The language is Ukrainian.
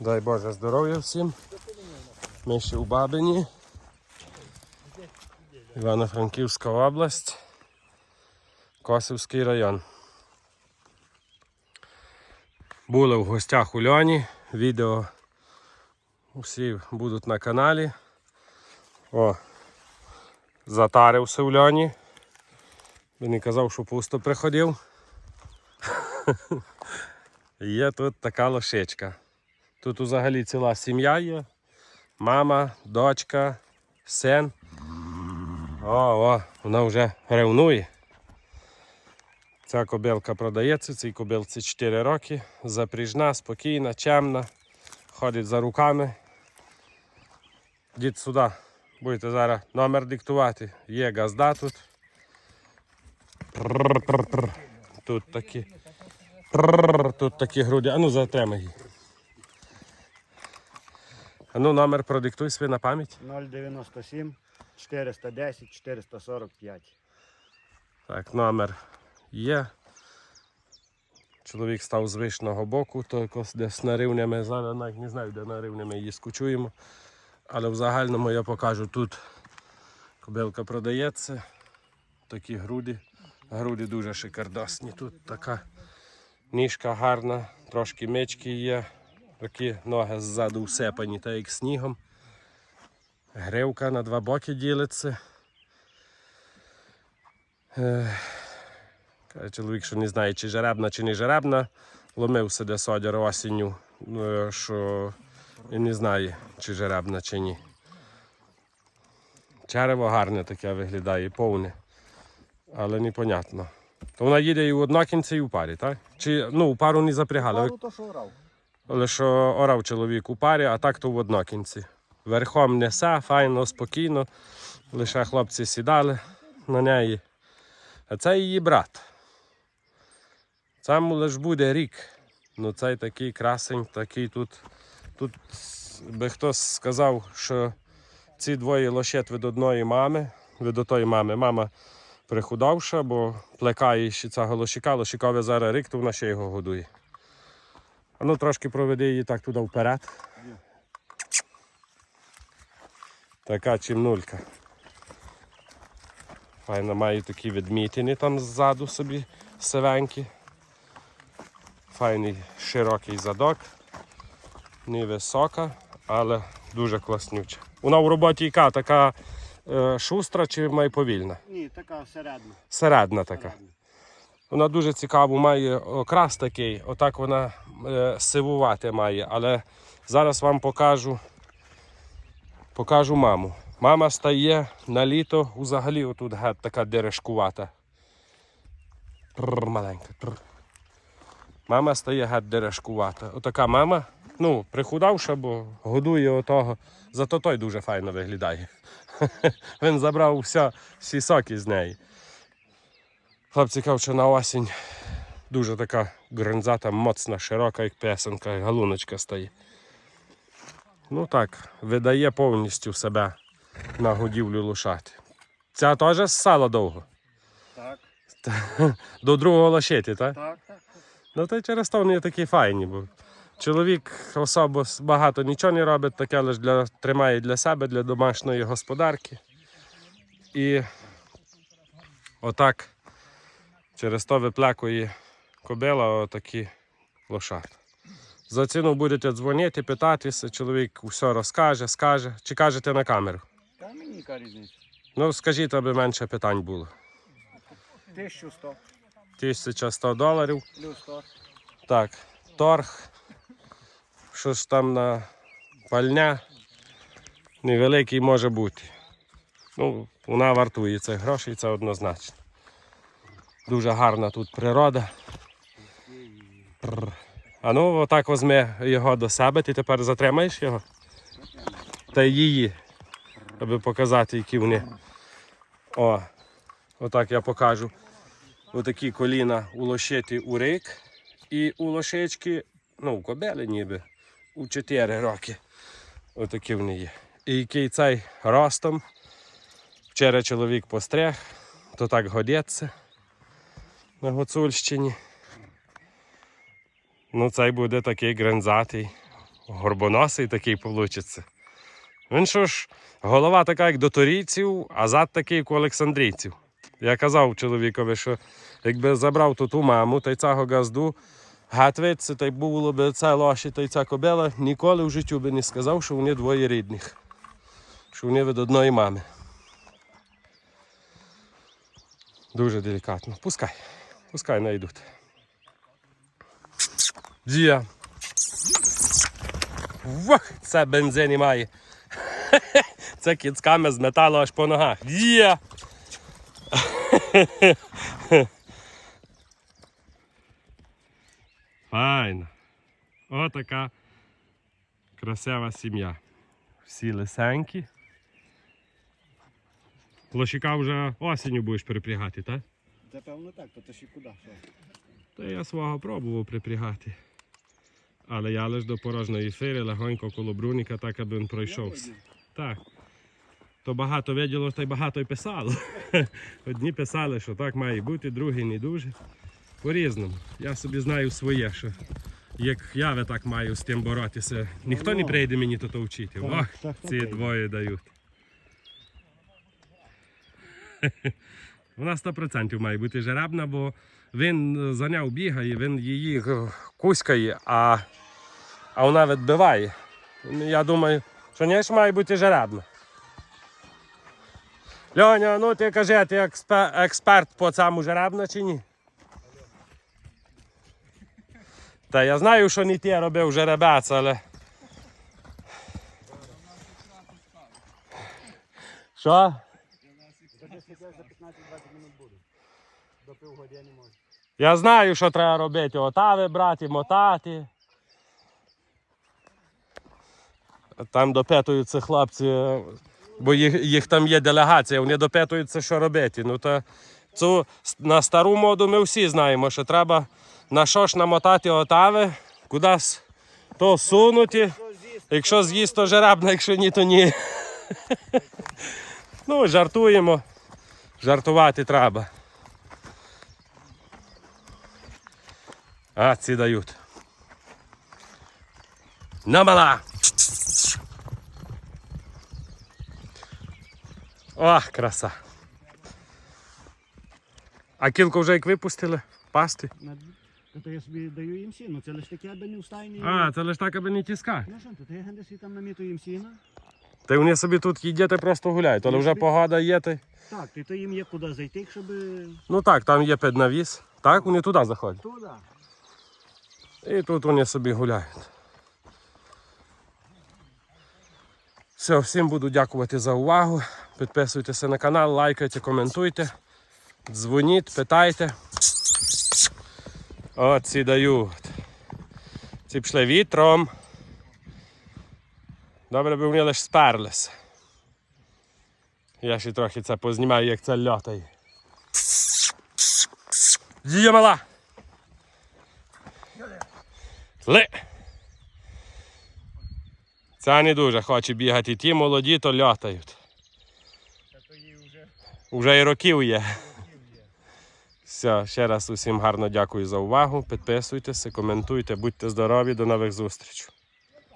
Дай Боже здоров'я всім. Ми ще у Бабині. Івано-Франківська область. Косівський район. Були в гостях у Льоні. Відео всі будуть на каналі. О, затарився в Льоні. Він не казав, що пусто приходив. Є тут така лошечка. Тут взагалі ціла сім'я є. Мама, дочка, син. О, о, вона вже ревнує. Ця кобилка продається, цій кобилці 4 роки. Запріжна, спокійна, чемна, ходить за руками. Дід сюди. Будете зараз номер диктувати. Є газда тут. Тут такі. Тут такі груді. Ану затримай її. Ану номер продиктуй свій на пам'ять. 097 410 445. Так, номер є. Чоловік став з вишного боку, то якось десь на рівнями, зараз навіть не знаю, де на рівнями її скучуємо. Але в загальному я покажу тут кобилка продається. Такі груди. Груди дуже шикардосні. Тут така ніжка гарна, трошки мечки є. Такі ноги ззаду всепані, так як снігом. Гривка на два боки ділиться. Каже чоловік, що не знає, чи жеребна, чи не жеребна. Ломився десь одяр осінню, е, що і не знає, чи жеребна, чи ні. Черево гарне таке виглядає, повне. Але непонятно. То вона їде і в однокінці, і в парі, так? Чи ну, у пару не запрягали. Пару то що орав. Лише орав чоловік у парі, а так то в однокінці. Верхом несе, файно, спокійно. Лише хлопці сідали на неї. А це її брат. Цьому лиш буде рік. Ну цей такий красень, такий тут. Тут би хтось сказав, що ці двоє лошет від одної мами, від отої мами. Мама прихудавша, бо плекає ще цього лошика, лошикові зараз рік, то вона ще його годує. А ну трошки проведи її так туди вперед. Така чимнулька. Файно має такі відмітини там ззаду собі сивенькі. Файний широкий задок. Невисока, але дуже класнюча. Вона в роботі яка? Така е, шустра чи має повільна? Ні, така середня. Середна така. Вона дуже цікаву має окрас такий, отак вона сивувати має. Але зараз вам покажу, покажу маму. Мама стає на літо взагалі отут геть така дерешкувата. Пррр, маленька. Мама стає геть дерешкувата. Отака мама, ну, прихудавша, бо годує отого. Зато той дуже файно виглядає. Він забрав все, всі соки з неї. Хлопці кажуть, що на осінь дуже така гринзата, моцна, широка, як песенка, і галуночка стає. Ну так, видає повністю себе на годівлю лошати. Ця теж ссала довго. Так, До другого лошеті, так? так, так. Ну то через то вони такі файні, бо чоловік особо багато нічого не робить, таке лише для, тримає для себе, для домашньої господарки. І отак через то виплякує кобила отакі лошата. За ціну будете дзвонити, питатися, чоловік все розкаже, скаже. Чи кажете на камеру? Та мені яка різниця. Ну, скажіть, аби менше питань було. 1100 1100 доларів. плюс 100. Так, торг. Що ж там на пальня невеликий може бути. Ну, вона вартує цих грошей, це однозначно. Дуже гарна тут природа. А ну, отак візьми його до себе, ти тепер затримаєш його. Та її, аби показати, які вони. О, отак я покажу. Отакі коліна у лощеті у рик. І у лошечки, ну, у кобели ніби, у 4 роки. Отакі вони є. І який цей ростом. Вчора чоловік постриг, то так годиться на Гуцульщині. Ну, цей буде такий грензатий. горбоносий такий получиться. Він що ж, голова така, як до торійців, а зад такий, як у олександрійців. Я казав чоловікові, що якби забрав ту ту маму та й цього газду, гатвиці, та й було б це лоші та й ця кобила, ніколи в життю би не сказав, що вони двоє рідних, що вони від одної мами. Дуже делікатно. Пускай. Пускай найдуть. Дія. Вах, це бензин і має. Це кіцками зметало аж по ногах. Дія. Файно. Отака красива сім'я. Всі лисенькі. Лошика вже осінню будеш припрягати, так? Це певно так, то ти ще куди? Та я свого пробував припрягати. Але я лиш до порожньої фири, легонько коло бруніка, так аби він пройшовся. Так. То багато виділо, та й багато й писало. Одні писали, що так має бути, другі не дуже. По-різному. Я собі знаю своє, що як я ви так маю з тим боротися. Ніхто не прийде мені то вчити. Ох, ці двоє дають. Вона 100% має бути жеребна, бо він за нею бігає, він її е, кузькає, а, а вона відбиває. Я думаю, що не ж має бути жеребна. Льоня, ну ти кажи, ти експе- експерт по цьому жеребна чи ні? Та я знаю, що не ти робив жеребець, але. Що? За 15-20 минут буду. До півгодини може. Я знаю, що треба робити. Отави брати, мотати. Там допитуються хлопці, бо їх, їх там є делегація, вони допитуються, що робити. Ну, то, цю, на стару моду ми всі знаємо, що треба на що ж намотати отави, кудись то сунути. Якщо з'їсть, то жеребна, якщо ні, то ні. Ну, жартуємо. Жартувати треба. А, ці дають. На мала. Ох, краса. А кілку вже як випустили? Пасти? То, я собі даю їм сіно, це лише таке, аби не встайні. А, це лише так, аби не тіскати. Ну що, то я гендесі там намітую їм сіно. Та вони собі тут їдять просто гуляють, але вже погода є. Й- Так, ти то їм є куди зайти, щоб Ну так, там є піднавіс. Так, вони туди заходять. туди. І тут вони собі гуляють. Все, всім буду дякувати за увагу. Підписуйтеся на канал, лайкайте, коментуйте, дзвоніть, питайте. От ці дають. Ці пішли вітром. Добре би вони лише сперлися. Я ще трохи це познімаю, як це льотає. Дія мала! Ли. Ця не дуже хоче бігати. Ті молоді, то вже Уже і років є. Все, ще раз усім гарно дякую за увагу. Підписуйтеся, коментуйте, будьте здорові, до нових зустрічей.